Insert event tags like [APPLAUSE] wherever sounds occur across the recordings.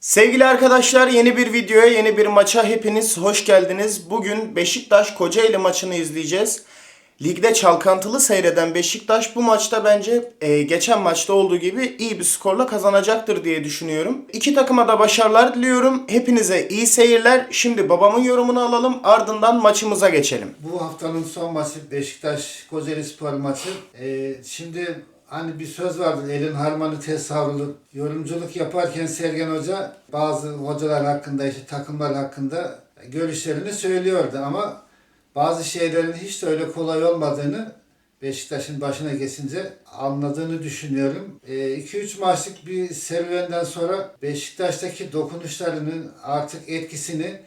Sevgili arkadaşlar yeni bir videoya yeni bir maça hepiniz hoş geldiniz. Bugün Beşiktaş Kocaeli maçını izleyeceğiz. Ligde çalkantılı seyreden Beşiktaş bu maçta bence e, geçen maçta olduğu gibi iyi bir skorla kazanacaktır diye düşünüyorum. İki takıma da başarılar diliyorum. Hepinize iyi seyirler. Şimdi babamın yorumunu alalım ardından maçımıza geçelim. Bu haftanın son maçı Beşiktaş Kocaeli Spor maçı. Ee, şimdi hani bir söz vardır elin harmanı tez. Yorumculuk yaparken Sergen Hoca bazı hocalar hakkında işte takımlar hakkında görüşlerini söylüyordu ama bazı şeylerin hiç de öyle kolay olmadığını Beşiktaş'ın başına geçince anladığını düşünüyorum. 2-3 maçlık bir serüvenden sonra Beşiktaş'taki dokunuşlarının artık etkisini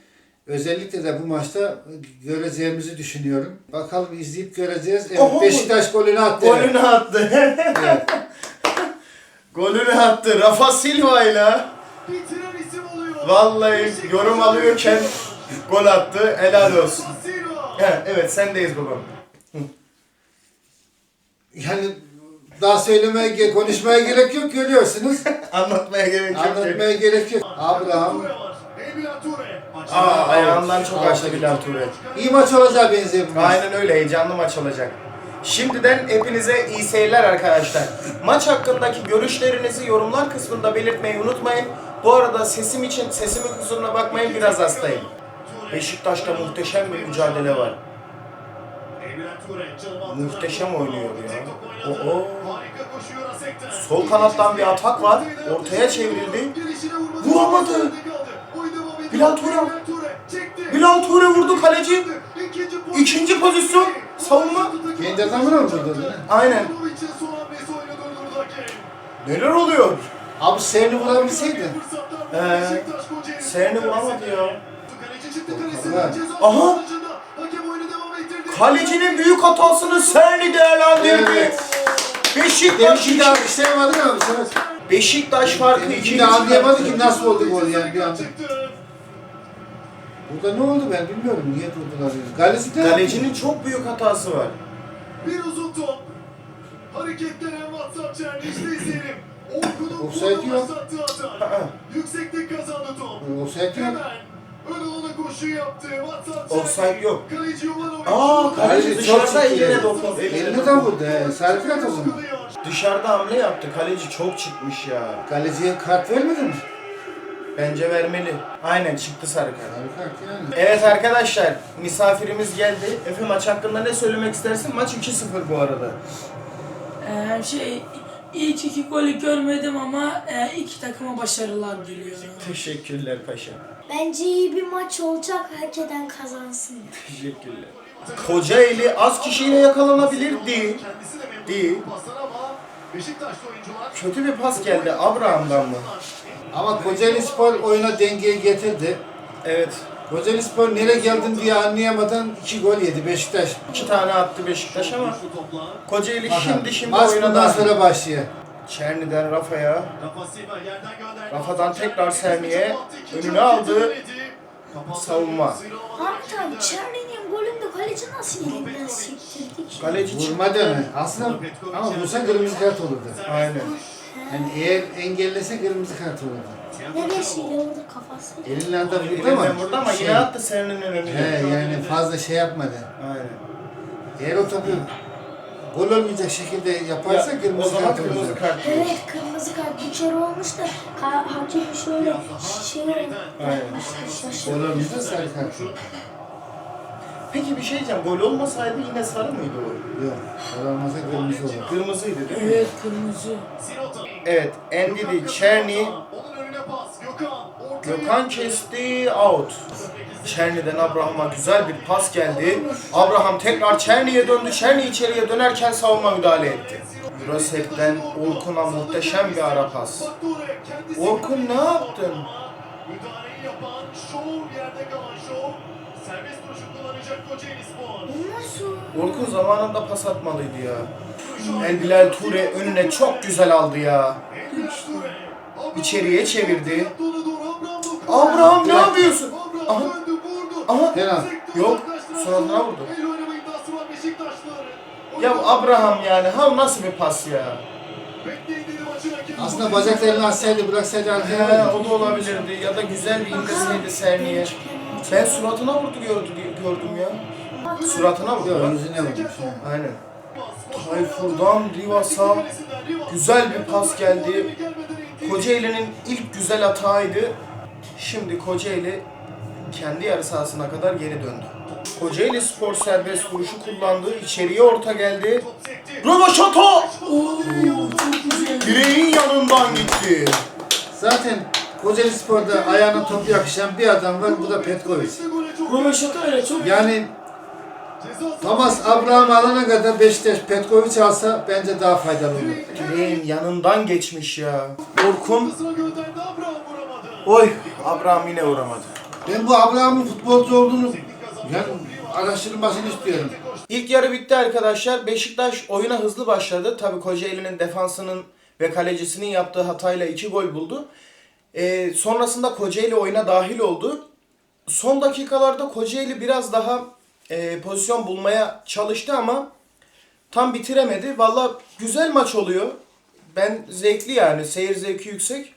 özellikle de bu maçta göreceğimizi düşünüyorum. Bakalım izleyip göreceğiz. Evet, Oho! Beşiktaş golünü attı. Golünü attı. Evet. [LAUGHS] Golünü attı. Rafa Silva ile. Bitiren isim oluyor. Vallahi yorum alıyorken gol attı. Helal olsun. Silva. He, evet sendeyiz babam. Yani daha söylemeye, ge- konuşmaya gerek yok görüyorsunuz. [LAUGHS] Anlatmaya gerek yok. Anlatmaya gerek yok. Abraham Aa, ayağından çok açtı Bilal Ture. iyi maç olacağı benziyor bu maç. Aynen öyle heyecanlı maç olacak. Şimdiden hepinize iyi seyirler arkadaşlar. Maç hakkındaki görüşlerinizi yorumlar kısmında belirtmeyi unutmayın. Bu arada sesim için sesimin kusuruna bakmayın biraz hastayım. Beşiktaş'ta muhteşem bir mücadele var. Muhteşem oynuyor ya. Asek'ten. Sol kanattan bir atak var. Ortaya çevrildi. Vuramadı. Bilal Ture. Bilal Ture vurdu kaleci. İkinci pozisyon. Savunma. Kendi adamına mı vurdu? Aynen. Neler oluyor? Abi Serni vurabilseydi. Ee, Serni vuramadı ya. Aha. Kalecinin büyük hatasını Serni değerlendirdi. Evet. Beşiktaş Demin daha işleyemedik ama sana. Beşiktaş farkı Demin daha anlayamadı ki nasıl oldu gol yani bir anda. Burada ne oldu ben bilmiyorum. Niye durdular? Galesi de Kalecinin çok büyük hatası var. Bir uzun top. Hareketlenen WhatsApp işte izleyelim. Orkun'un Offside burada yok. başlattığı hata. Yükseklik kazandı top. Offside yok. Hemen ön alana koşu yaptı. WhatsApp. Offside yok. Kaleci Jovanovic. Aa kaleci Kaleci çok dışarıda ciddi. eline dokundu. Elini de vurdu. he. Sarı kart o zaman. Dışarıda hamle yaptı. Kaleci çok çıkmış ya. Kaleciye kart vermedi mi? Bence vermeli. Aynen çıktı sarı kart. Sarı kart yani. Evet arkadaşlar misafirimiz geldi. Efe maç hakkında ne söylemek istersin? Maç 2-0 bu arada. Ee, şey ilk iki golü görmedim ama e, iki takıma başarılar diliyorum. Teşekkürler paşa. Bence iyi bir maç olacak. Hak eden kazansın. Teşekkürler. Kocaeli az kişiyle yakalanabilir değil. Değil. Kötü bir pas geldi Abraham'dan mı? Ama Kocaeli Spor oyuna dengeyi getirdi. Evet. Kocaeli Spor nereye geldin diye anlayamadan iki gol yedi Beşiktaş. iki tane attı Beşiktaş ama. Kocaeli Aha, şimdi şimdi Maç oyuna bundan sonra başlıyor. Çerni'den Rafa'ya. Rafadan tekrar Sermi'ye. Önüne aldı. Savunma. Çerli'nin golünde kaleci nasıl elinden sektirdi ki? Kaleci. Vurma deme. Aslında ama vursa kırmızı kart olurdu. Aynen. Yani eğer engellese kırmızı kart olurdu. Neresiyle vurdu kafası? Elinden de vurdu ama. Elinden vurdu ama şey- yine attı Serni'nin önüne. He yani fazla şey yapmadı. Aynen. Eğer o topu gol olmayacak şekilde yaparsa Ya, o kırmızı zaman kart kırmızı kart. Evet kırmızı kart bir kere olmuş da hakem şöyle şey yapmış Gol şaşırdı. olmayacak sarı kart. Peki bir şey diyeceğim. Gol olmasaydı yine sarı mıydı o? Yok. Olmasa kırmızı olur. Kırmızıydı değil mi? Evet kırmızı. Evet. Endidi, Çerni, Onun önüne pas. Gökhan. Kesti, out. Çerni'den Abraham'a güzel bir pas geldi. Abraham tekrar Çerni'ye döndü. Çerni içeriye dönerken savunma müdahale etti. Jurasek'ten Orkun'a muhteşem bir ara pas. Orkun ne yaptın? Şov yerde kalan Şov. Serbest vuruşu kullanacak Kocaeli Spor. Nasıl? Orkun zamanında pas atmalıydı ya. El Bilal Ture önüne çok güzel aldı ya. İçeriye çevirdi. Abraham ne yapıyorsun? Abraham Aha. döndü, vurdu. Aha. Sekti, Yok, suratına vurdu. Ya Abraham yani ha nasıl bir pas ya? Bekleyin Aslında bacaklarını açsaydı bıraksaydı arkaya. o da olabilirdi ya da güzel bir indirseydi Serni'ye. Ben suratına vurdu gördü, gördüm ya. Suratına vurdu. Yok lan. yüzüne vurmuş. Aynen. Tayfur'dan Rivas'a güzel bir pas geldi. Kocaeli'nin ilk güzel hataydı. Şimdi Kocaeli kendi yarı sahasına kadar geri döndü. Kocaeli spor serbest vuruşu kullandı. İçeriye orta geldi. Rövaşata! Oo. Direğin yanından gitti. Zaten Kocaeli Spor'da ayağına top yakışan bir adam var. Bu da Petkovic. Röveşata öyle çok Yani Thomas Abraham alana kadar Beşiktaş Petkovic alsa bence daha faydalı olur. Direğin yanından geçmiş ya. Orkun. Oy Abraham yine uğramadı. Ben bu Abraham'ın futbolcu olduğunu yani araştırılmasını istiyorum. İlk yarı bitti arkadaşlar. Beşiktaş oyuna hızlı başladı. Tabii Kocaeli'nin defansının ve kalecisinin yaptığı hatayla iki gol buldu. Ee, sonrasında Kocaeli oyuna dahil oldu. Son dakikalarda Kocaeli biraz daha e, pozisyon bulmaya çalıştı ama tam bitiremedi. Valla güzel maç oluyor. Ben zevkli yani. Seyir zevki yüksek.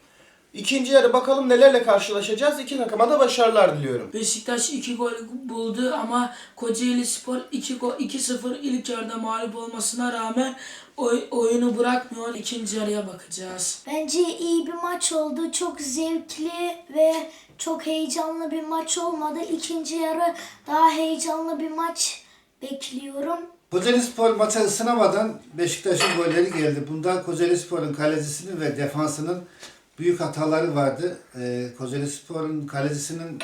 İkinci yarı bakalım nelerle karşılaşacağız. İki takıma da başarılar diliyorum. Beşiktaş 2 gol buldu ama Kocaeli Spor 2 gol 2-0 ilk yarıda mağlup olmasına rağmen oy- oyunu bırakmıyor. İkinci yarıya bakacağız. Bence iyi bir maç oldu. Çok zevkli ve çok heyecanlı bir maç olmadı. İkinci yarı daha heyecanlı bir maç bekliyorum. Kocaeli Spor maça ısınamadan Beşiktaş'ın golleri geldi. Bunda Kocaeli Spor'un kalecisinin ve defansının büyük hataları vardı. Ee, Kocaeli Spor'un kalecisinin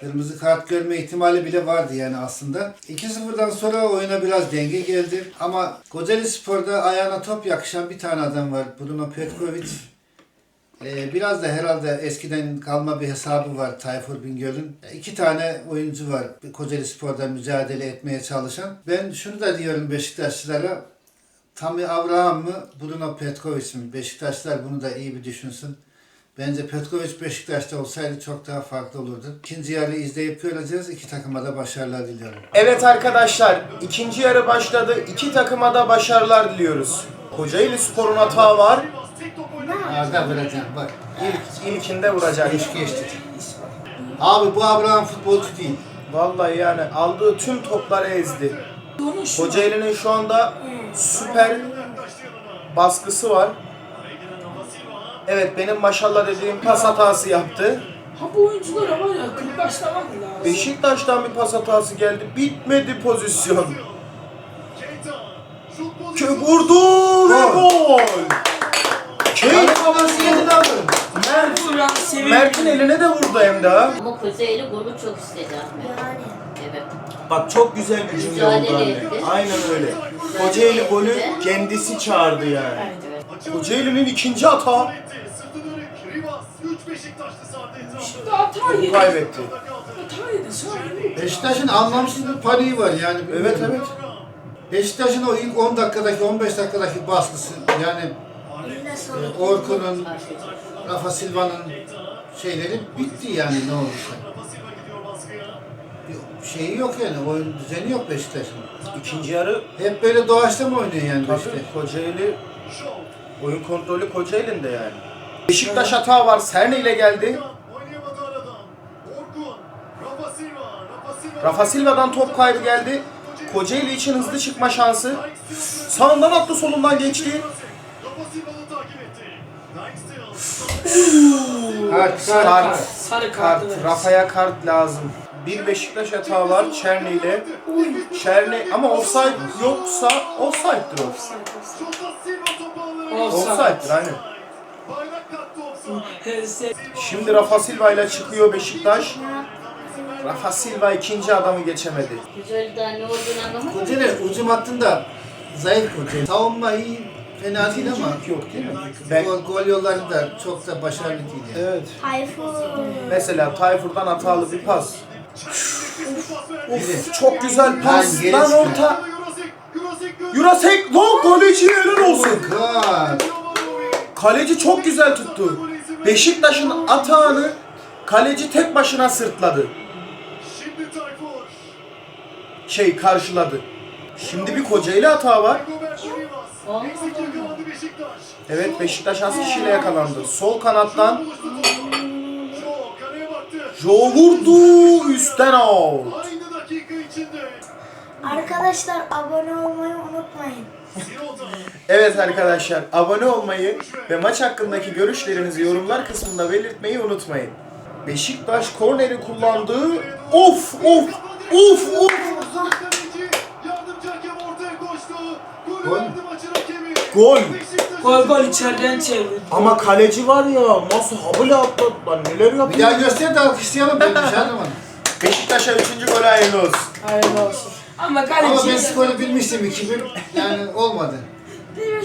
kırmızı kart görme ihtimali bile vardı yani aslında. 2-0'dan sonra oyuna biraz denge geldi. Ama Kocaeli Spor'da ayağına top yakışan bir tane adam var. Bruno Petkovic. Ee, biraz da herhalde eskiden kalma bir hesabı var Tayfur Bingöl'ün. İki tane oyuncu var Kocaeli Spor'da mücadele etmeye çalışan. Ben şunu da diyorum Beşiktaşlılara. Tami Abraham mı, Bruno Petkovic mi? Beşiktaşlar bunu da iyi bir düşünsün. Bence Petkovic Beşiktaş'ta olsaydı çok daha farklı olurdu. İkinci yarı izleyip göreceğiz. İki takıma da başarılar diliyorum. Evet arkadaşlar, ikinci yarı başladı. İki takıma da başarılar diliyoruz. Kocaeli Spor'un hatağı var. Arda vereceğim bak. İlk, ilkinde vuracak. Geç geçti. Abi bu Abraham futbolcu değil. Vallahi yani aldığı tüm topları ezdi. Kocaeli'nin şu anda süper baskısı var. Evet benim maşallah dediğim pas hatası yaptı. Ha bu oyunculara var ya kırbaçlamak lazım. Beşiktaş'tan bir pas hatası geldi. Bitmedi pozisyon. Kö vurdu ve gol. Keyif Abi babası. Mert, Ulan sevindim. Mert'in eline de vurdu hem de ha. Ama Kocaeli golü çok istedi Ahmet. Yani. Bak çok güzel bir cümle oldu anne. Aynen öyle. Kocaeli golü kendisi çağırdı yani. Evet. Kocaeli'nin ikinci hata. Şimdi hata yedi. Kaybetti. Hata yedi. Sonra Beşiktaş'ın anlamsız bir paniği var yani. Evet evet. Beşiktaş'ın o ilk 10 dakikadaki 15 dakikadaki baskısı yani e. Orkun'un, Rafa Silva'nın şeyleri bitti yani ne olursa. Şeyi yok yani oyun düzeni yok Beşiktaş'ın. İkinci yarı Hep böyle doğaçlama oynuyor yani tabii Beşiktaş. Kocaeli oyun kontrolü Kocaeli'nde yani. Beşiktaş hata var. Serne ile geldi. Rafa Silva'dan top kaybı geldi. Kocaeli için hızlı çıkma şansı. Sağından attı solundan geçti. Kart, kart, kart. kart. Sarı Kart. kartı ver. Rafa'ya kart lazım. Bir Beşiktaş hata var Çerni ile. Çerni ama offside yoksa offside'dir o. Offside'dir aynen. Şimdi Rafa Silva ile çıkıyor Beşiktaş. Rafa Silva ikinci adamı geçemedi. Kocaeli daha ne olduğunu anlamadım. Kocaeli ucum hattında zayıf Kocaeli. Savunma iyi, fena değil ama yok değil mi? Ben, gol, gol yolları da çok da başarılı değil yani. evet. Tayfun. Mesela Tayfur'dan hatalı bir pas. Biri. Çok güzel pas. Lan gerisi. Lan orta. Jurasek lan kaleci helal olsun. God. Kaleci çok güzel tuttu. Beşiktaş'ın atağını kaleci tek başına sırtladı. Şimdi Tayfur. Şey karşıladı. Şimdi bir Kocaeli hatağı var. Roberto Rivas. Allah Eksik yakalandı Beşiktaş. Beşiktaş. Evet Beşiktaş az kişiyle yakalandı. Sol kanattan. Joe vurdu üstten out. Aynı dakika içinde. Arkadaşlar abone olmayı unutmayın. Evet arkadaşlar abone olmayı ve maç hakkındaki görüşlerinizi yorumlar kısmında belirtmeyi unutmayın. Beşiktaş korneri kullandı. Of of of of. Kaleci yardımcı hakem ortaya koştu. Golü Gol. Gol. Gol gol içeriden çevirdi. Ama kaleci var ya nasıl habile atladı lan neler Bir yapıyor. daha göster de alkışlayalım benim canım. Beşiktaş'a 3. golü hayırlı olsun. Hayırlı olsun. Ama kaleci Ama ben skoru bilmiştim 2000 yani olmadı. Bir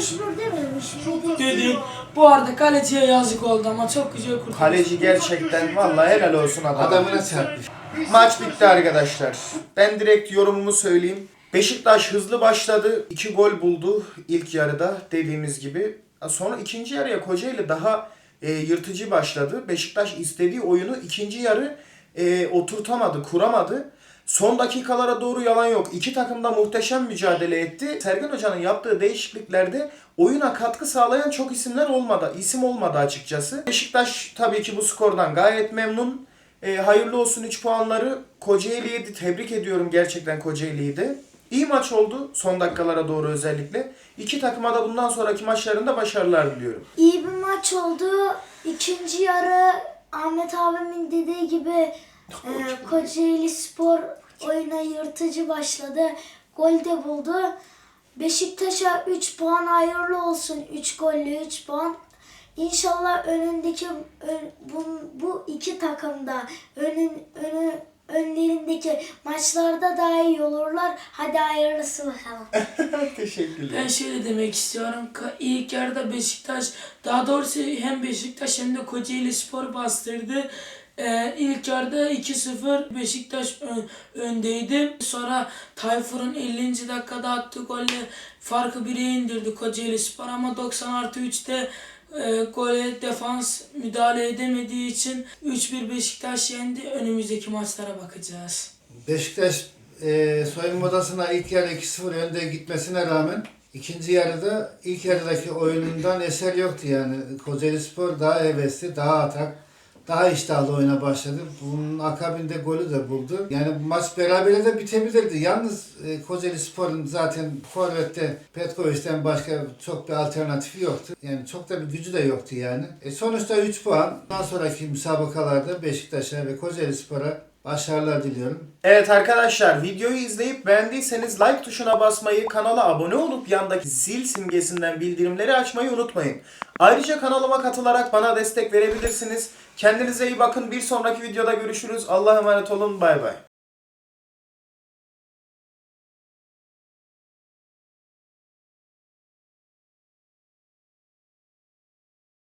bir dedim. Bu arada kaleciye yazık oldu ama çok güzel kurtardı. Kaleci gerçekten vallahi helal olsun adam. Adamına çarpmış. Maç bitti arkadaşlar. Ben direkt yorumumu söyleyeyim. Beşiktaş hızlı başladı. 2 gol buldu ilk yarıda dediğimiz gibi. Sonra ikinci yarıya Kocaeli daha e, yırtıcı başladı. Beşiktaş istediği oyunu ikinci yarı e, oturtamadı, kuramadı. Son dakikalara doğru yalan yok. İki takım da muhteşem mücadele etti. Sergen Hoca'nın yaptığı değişikliklerde oyuna katkı sağlayan çok isimler olmadı. İsim olmadı açıkçası. Beşiktaş tabii ki bu skordan gayet memnun. E, hayırlı olsun 3 puanları. Kocaeli'ye de tebrik ediyorum gerçekten Kocaeli'yi de. İyi maç oldu son dakikalara doğru özellikle. İki takıma da bundan sonraki maçlarında başarılar diliyorum. İyi bir maç oldu. İkinci yarı Ahmet abimin dediği gibi e, Kocaeli Spor oyuna yırtıcı başladı. Gol de buldu. Beşiktaş'a 3 puan hayırlı olsun. 3 golle 3 puan. İnşallah önündeki ön- bu, bu iki takım da önün, önü, önlerindeki maçlarda daha iyi olurlar. Hadi hayırlısı bakalım. [LAUGHS] Teşekkürler. Ben şöyle demek istiyorum. İlk yarıda Beşiktaş, daha doğrusu hem Beşiktaş hem de Kocaeli Spor bastırdı. Ee, ilk yarıda 2-0 Beşiktaş ön- öndeydi. Sonra Tayfur'un 50. dakikada attığı golle farkı 1'e indirdi Kocaeli Spor ama 90 artı 3'te e, gole defans müdahale edemediği için 3-1 Beşiktaş yendi. Önümüzdeki maçlara bakacağız. Beşiktaş e, soyunma odasına ilk yarı 2-0 önde gitmesine rağmen ikinci yarıda ilk yarıdaki oyunundan eser yoktu yani. Kocaeli Spor daha hevesli, daha atak, daha iştahlı oyuna başladı. Bunun akabinde golü de buldu. Yani maç berabere de bitebilirdi. Yalnız e, Kocaeli Spor'un zaten Forvet'te Petkovic'den başka çok bir alternatifi yoktu. Yani çok da bir gücü de yoktu yani. E, sonuçta 3 puan. Bundan sonraki müsabakalarda Beşiktaş'a ve Kocaeli Spor'a başarılar diliyorum. Evet arkadaşlar videoyu izleyip beğendiyseniz like tuşuna basmayı, kanala abone olup yandaki zil simgesinden bildirimleri açmayı unutmayın. Ayrıca kanalıma katılarak bana destek verebilirsiniz. Kendinize iyi bakın. Bir sonraki videoda görüşürüz. Allah'a emanet olun. Bay bay.